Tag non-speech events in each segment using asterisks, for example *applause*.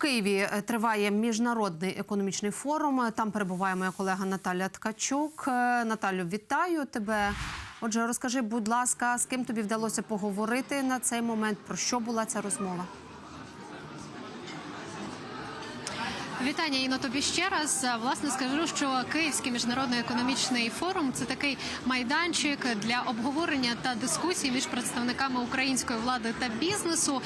Києві е, триває міжнародний економічний форум. Там перебуває моя колега Наталя Ткачук. Е, Наталю, вітаю тебе. Отже, розкажи, будь ласка, з ким тобі вдалося поговорити на цей момент? Про що була ця розмова? Вітання Іно тобі ще раз. Власне скажу, що Київський міжнародний економічний форум це такий майданчик для обговорення та дискусій між представниками української влади та бізнесу.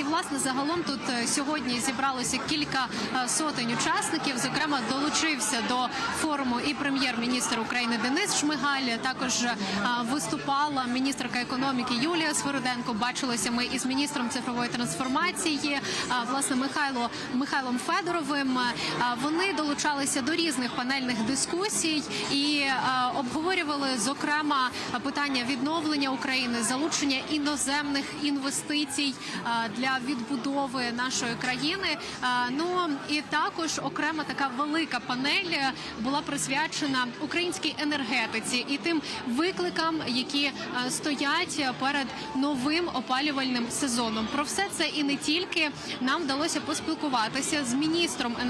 І власне загалом тут е, сьогодні зібралося кілька е, сотень учасників. Зокрема, долучився до форуму і прем'єр-міністр України Денис Шмигаль. Також е, виступала міністерка економіки Юлія Свириденко. Бачилися ми із міністром цифрової трансформації. Власне, Михайло Михайлом Федоровим. Вони долучалися до різних панельних дискусій і обговорювали зокрема питання відновлення України, залучення іноземних інвестицій для відбудови нашої країни. Ну і також окрема така велика панель була присвячена українській енергетиці і тим викликам, які стоять перед новим опалювальним сезоном. Про все це і не тільки нам вдалося поспілкуватися з міністром енергетики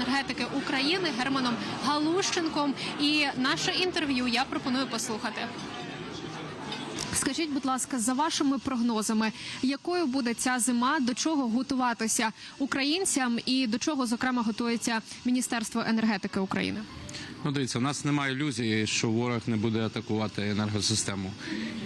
України Германом Галущенком. І наше інтерв'ю я пропоную послухати. Скажіть, будь ласка, за вашими прогнозами, якою буде ця зима, до чого готуватися українцям, і до чого зокрема готується Міністерство енергетики України? Ну, дивіться, у нас немає ілюзії, що ворог не буде атакувати енергосистему,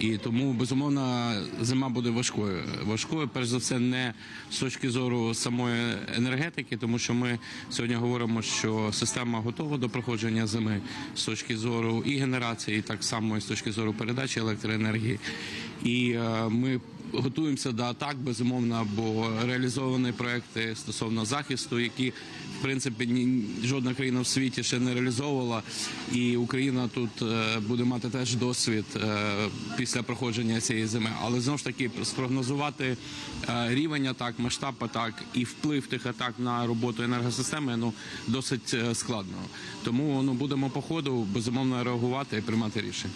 і тому безумовно зима буде важкою. Важкою, перш за все, не з точки зору самої енергетики, тому що ми сьогодні говоримо, що система готова до проходження зими з точки зору і генерації, і так само і з точки зору передачі електроенергії. І е, ми готуємося до атак, безумовно, бо реалізовані проекти стосовно захисту, які в принципі ні жодна країна в світі ще не реалізовувала, і Україна тут е, буде мати теж досвід е, після проходження цієї зими. Але знову ж таки спрогнозувати е, рівень атак, масштаб атак і вплив тих атак на роботу енергосистеми ну досить складно. Тому ну будемо по ходу безумовно реагувати і приймати рішення.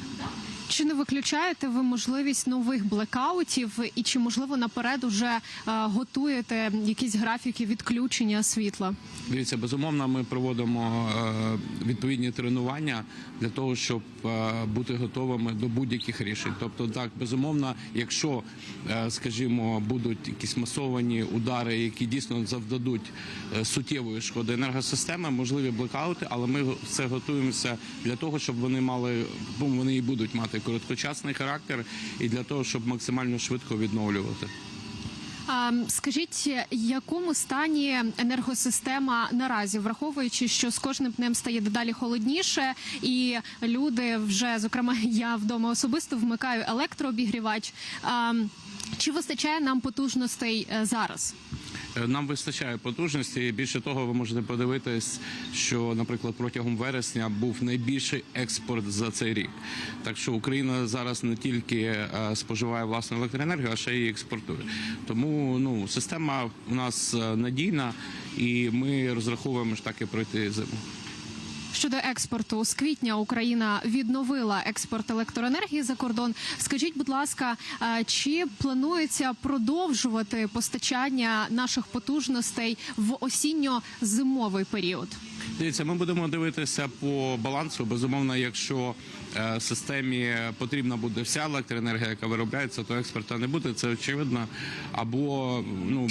Чи не виключаєте ви можливість нових блекаутів, і чи можливо наперед уже е, готуєте якісь графіки відключення світла? Дивіться, безумовно, ми проводимо е, відповідні тренування для того, щоб е, бути готовими до будь-яких рішень. Тобто, так безумовно, якщо, скажімо, будуть якісь масовані удари, які дійсно завдадуть суттєвої шкоди енергосистеми, можливі блекаути, але ми все готуємося для того, щоб вони мали ну, вони і будуть мати короткочасний характер, і для того, щоб максимально швидко відновлювати. Скажіть, якому стані енергосистема наразі, враховуючи, що з кожним днем стає дедалі холодніше, і люди вже, зокрема, *laughs* я вдома особисто вмикаю електрообігрівач. Чи вистачає нам потужностей е, зараз? Е, Нам вистачає потужності. Більше того, ви можете подивитись, що, наприклад, протягом вересня був найбільший експорт за цей рік. Так що Україна зараз не тільки е, споживає власну електроенергію, а ще й експортує. Тому ну система у нас е, надійна, і ми розраховуємо ж так і пройти зиму. Щодо експорту, з квітня Україна відновила експорт електроенергії за кордон. Скажіть, будь ласка, чи планується продовжувати постачання наших потужностей в осінньо-зимовий період? Дивіться, ми будемо дивитися по балансу. Безумовно, якщо е, системі потрібна буде вся електроенергія, яка виробляється, то експорту не буде. Це очевидно. Або ну,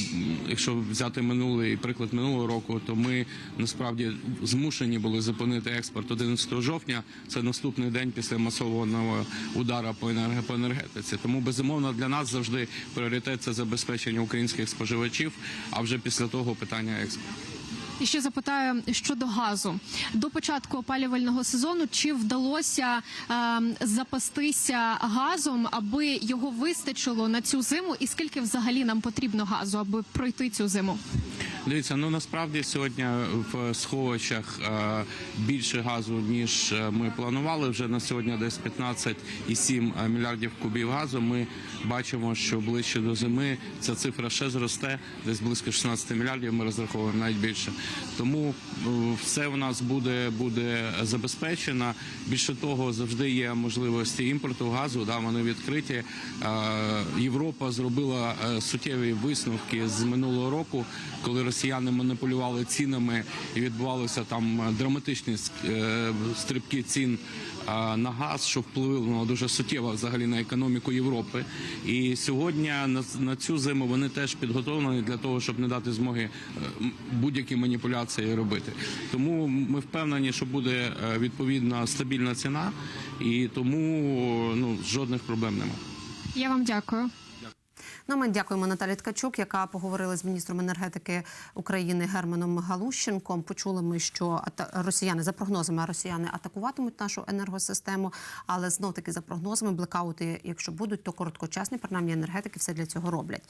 якщо взяти минулий приклад минулого року, то ми насправді змушені були зупинити експорт 11 жовтня. Це наступний день після масованого удару по по енергетиці. Тому безумовно для нас завжди пріоритет це забезпечення українських споживачів. А вже після того питання експорту. І ще запитаю щодо газу до початку опалювального сезону. Чи вдалося е, запастися газом, аби його вистачило на цю зиму? І скільки взагалі нам потрібно газу, аби пройти цю зиму? Дивіться, ну насправді сьогодні в сховищах е, більше газу ніж е, ми планували. Вже на сьогодні десь 15,7 мільярдів кубів газу. Ми бачимо, що ближче до зими ця цифра ще зросте, десь близько 16 мільярдів. Ми розраховуємо навіть більше. Тому е, все у нас буде, буде забезпечено. Більше того, завжди є можливості імпорту газу. Да, вони відкриті. Е, Європа зробила е, суттєві висновки з минулого року, коли Росія росіяни маніпулювали цінами і відбувалися там драматичні е, стрибки цін на газ, що впливало дуже суттєво взагалі на економіку Європи. І сьогодні на, на цю зиму вони теж підготовлені для того, щоб не дати змоги е, будь-які маніпуляції робити. Тому ми впевнені, що буде е, відповідна стабільна ціна, і тому ну жодних проблем немає. Я вам дякую. Ну, ми дякуємо Наталі Ткачук, яка поговорила з міністром енергетики України Германом Галущенком. Почули ми, що росіяни за прогнозами росіяни атакуватимуть нашу енергосистему, але знов таки за прогнозами блекаути, якщо будуть, то короткочасні принаймні енергетики все для цього роблять.